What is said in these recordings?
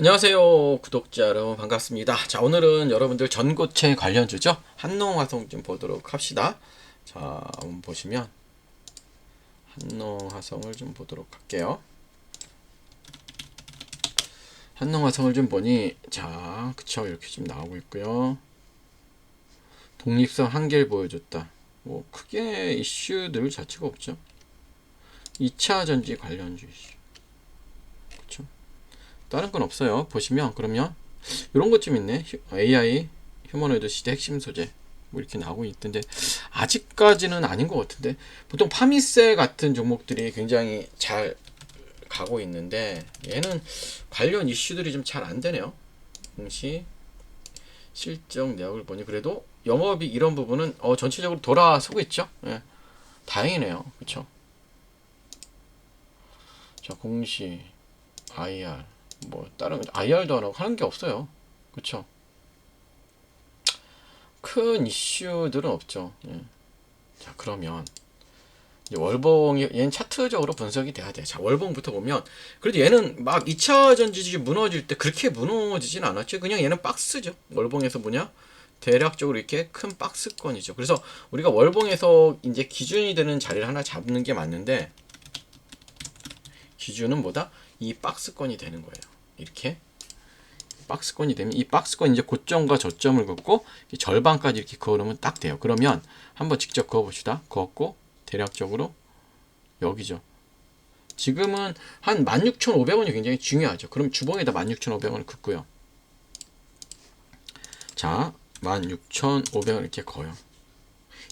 안녕하세요 구독자 여러분. 반갑습니다. 자 오늘은 여러분들 전고체 관련주죠? 한농화성 좀 보도록 합시다. 자 보시면 한농화성을 좀 보도록 할게요. 한농화성을 좀 보니 자 그쵸? 이렇게 좀 나오고 있고요. 독립성 한계를 보여줬다. 뭐 크게 이슈들 자체가 없죠. 2차 전지 관련주 이슈 다른 건 없어요. 보시면 그러면 이런 것 좀 있네. 휴- AI 휴머노이드 시대 핵심 소재 뭐 이렇게 나오고 있던데 아직까지는 아닌 것 같은데 보통 파미세 같은 종목들이 굉장히 잘 가고 있는데 얘는 관련 이슈들이 좀 잘 안 되네요. 공시 실적 내역을 보니 그래도 영업이 이런 부분은 어, 전체적으로 돌아서고 있죠. 예. 다행이네요. 그렇죠? 자 공시 IR 뭐 다른 IR도 안 하고 하는 게 없어요. 그쵸? 큰 이슈들은 없죠. 예. 자 그러면 월봉이 얘는 차트적으로 분석이 돼야 돼. 자 월봉부터 보면 그래도 얘는 막 2차 전지지 무너질 때 그렇게 무너지진 않았죠. 그냥 얘는 박스죠. 월봉에서 뭐냐? 대략적으로 이렇게 큰 박스권이죠. 그래서 우리가 월봉에서 이제 기준이 되는 자리를 하나 잡는 게 맞는데 기준은 뭐다? 이 박스권이 되는 거예요. 이렇게 박스권이 되면 이 박스권 이제 고점과 저점을 긋고 이 절반까지 이렇게 그어놓으면 딱 돼요. 그러면 한번 직접 그어봅시다. 그었고 대략적으로 여기죠. 지금은 한 16,500원이 굉장히 중요하죠. 그럼 주봉에다 16,500원을 긋고요. 자, 16,500원 이렇게 거요.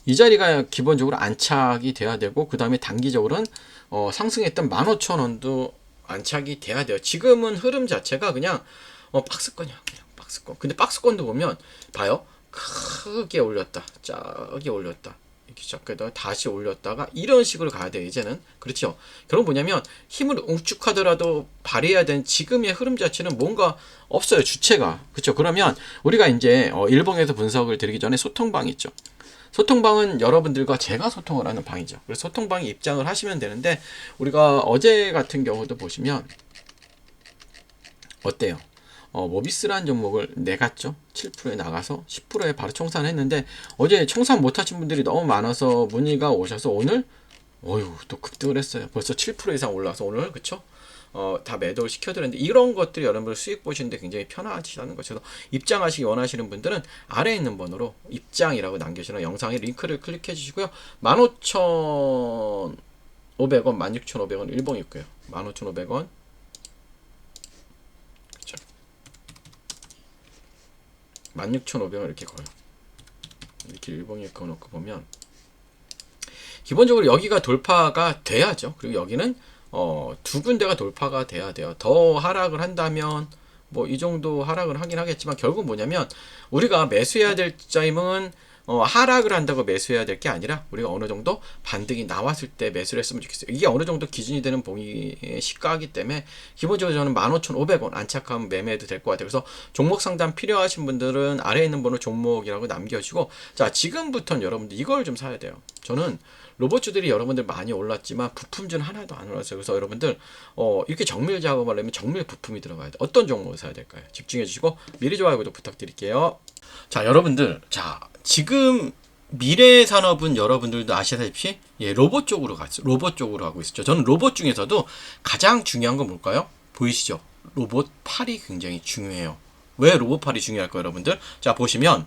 이 자리가 기본적으로 안착이 돼야 되고 그 다음에 단기적으로는 어, 상승했던 15,000원도 안착이 돼야 돼요. 지금은 흐름 자체가 그냥 어, 박스권이야. 그냥 박스권. 근데 박스권도 보면 봐요. 크게 올렸다. 작게 올렸다. 이렇게 작게다 다시 올렸다가 이런 식으로 가야 돼요. 이제는. 그렇죠. 결국 뭐냐면 힘을 웅축하더라도 발휘해야 되는 지금의 흐름 자체는 뭔가 없어요. 주체가. 그렇죠. 그러면 우리가 이제 어, 일봉에서 분석을 드리기 전에 소통방 있죠. 소통방은 여러분들과 제가 소통을 하는 방이죠. 그래서 소통방에 입장을 하시면 되는데 우리가 어제 같은 경우도 보시면 어때요? 어, 모비스라는 종목을 내갔죠. 7%에 나가서 10%에 바로 청산했는데 어제 청산 못하신 분들이 너무 많아서 문의가 오셔서 오늘 어휴 또 급등을 했어요. 벌써 7% 이상 올라서 오늘 그쵸? 어, 다 매도를 시켜드렸는데 이런 것들이 여러분들 수익 보시는데 굉장히 편하시다는. 그래서 입장하시기 원하시는 분들은 아래에 있는 번호로 입장이라고 남겨주시는 영상에 링크를 클릭해 주시고요. 15,500원, 16,500원 일봉 있고요. 15,500원. 그쵸. 16,500원 이렇게 걸요. 이렇게 일봉에 그어놓고 보면 기본적으로 여기가 돌파가 돼야죠. 그리고 여기는 어, 두 군데가 돌파가 돼야 돼요. 더 하락을 한다면 뭐 이 정도 하락을 하긴 하겠지만 결국 뭐냐면 우리가 매수해야 될 타임은 어, 하락을 한다고 매수해야 될 게 아니라 우리가 어느 정도 반등이 나왔을 때 매수를 했으면 좋겠어요. 이게 어느 정도 기준이 되는 봉의 시가이기 때문에 기본적으로 저는 15,500원 안착하면 매매해도 될 것 같아요. 그래서 종목 상담 필요하신 분들은 아래에 있는 번호 종목이라고 남겨주고 자 지금부터는 여러분들 이걸 좀 사야 돼요. 저는 로봇주들이 여러분들 많이 올랐지만 부품주는 하나도 안 올랐어요. 그래서 여러분들 어, 이렇게 정밀 작업을 하려면 정밀 부품이 들어가야 돼. 어떤 종목을 사야 될까요? 집중해 주시고 미리 좋아요 구독 부탁드릴게요. 자 여러분들 자 지금 미래 산업은 여러분들도 아시다시피 예, 로봇 쪽으로 갔어요. 로봇 쪽으로 하고 있죠. 저는 로봇 중에서도 가장 중요한 건 뭘까요? 보이시죠? 로봇 팔이 굉장히 중요해요. 왜 로봇 팔이 중요할까요, 여러분들? 자 보시면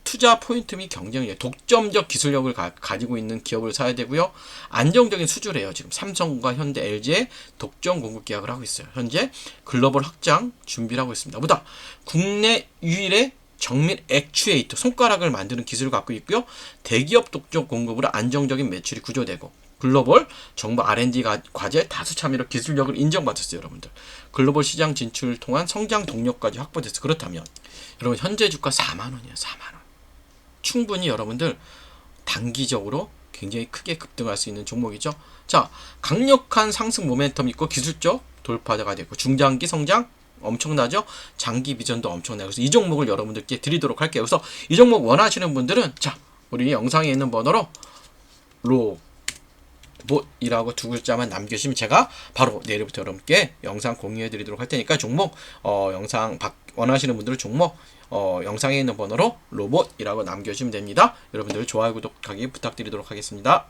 투자 포인트 및 경쟁력, 독점적 기술력을 가, 지고 있는 기업을 사야 되고요. 안정적인 수주래요. 지금 삼성과 현대, LG의 독점 공급 계약을 하고 있어요. 현재 글로벌 확장 준비를 하고 있습니다. 보다 국내 유일의 정밀 액추에이터 손가락을 만드는 기술을 갖고 있고요. 대기업 독점 공급으로 안정적인 매출이 구조되고 글로벌 정부 R&D 가- 과제 다수 참여로 기술력을 인정받았어요, 여러분들. 글로벌 시장 진출을 통한 성장 동력까지 확보됐어. 그렇다면 여러분 현재 주가 4만 원이에요, 4만 원. 충분히 여러분들 단기적으로 굉장히 크게 급등할 수 있는 종목이죠. 자, 강력한 상승 모멘텀 있고 기술적 돌파자가 되고 중장기 성장 엄청나죠? 장기 비전도 엄청나요. 그래서 이 종목을 여러분들께 드리도록 할게요. 그래서 이 종목 원하시는 분들은 자, 우리 영상에 있는 번호로 로 못이라고 두 글자만 남겨주시면 제가 바로 내일부터 여러분께 영상 공유해 드리도록 할 테니까 종목 어, 영상 박- 원하시는 분들은 종목 어, 영상에 있는 번호로 로봇이라고 남겨주시면 됩니다. 여러분들 좋아요 구독하기 부탁드리도록 하겠습니다.